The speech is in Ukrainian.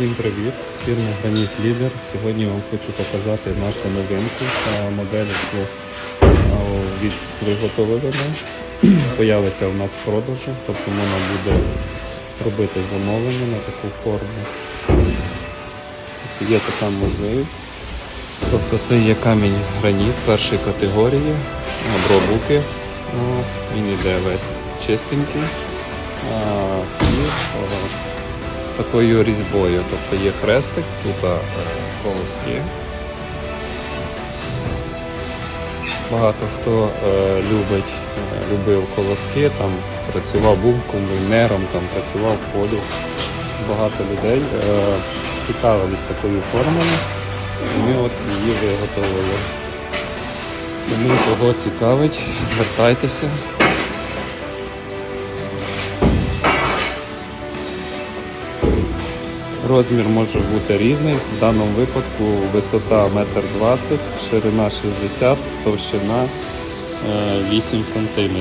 Всім привіт! Фірма Граніт Лідер. Сьогодні вам хочу показати нашу новинку та модель яку, від. Появиться у нас в продажу, тобто можна буде робити замовлення на таку форму. Є така можливість. Тобто це є камінь граніт першої категорії, обробуки. Він іде весь чистенький. І такою різьбою. Тобто є хрестик, тут е, колоски. Багато хто е, любить, е, любив колоски, там працював був комбайнером, там працював в полі. Багато людей цікавились такою формою, ми от її виготовили. Тому кого цікавить, звертайтеся. Розмір може бути різний. В даному випадку висота 1,20 м, ширина 60 товщина е, 8 см.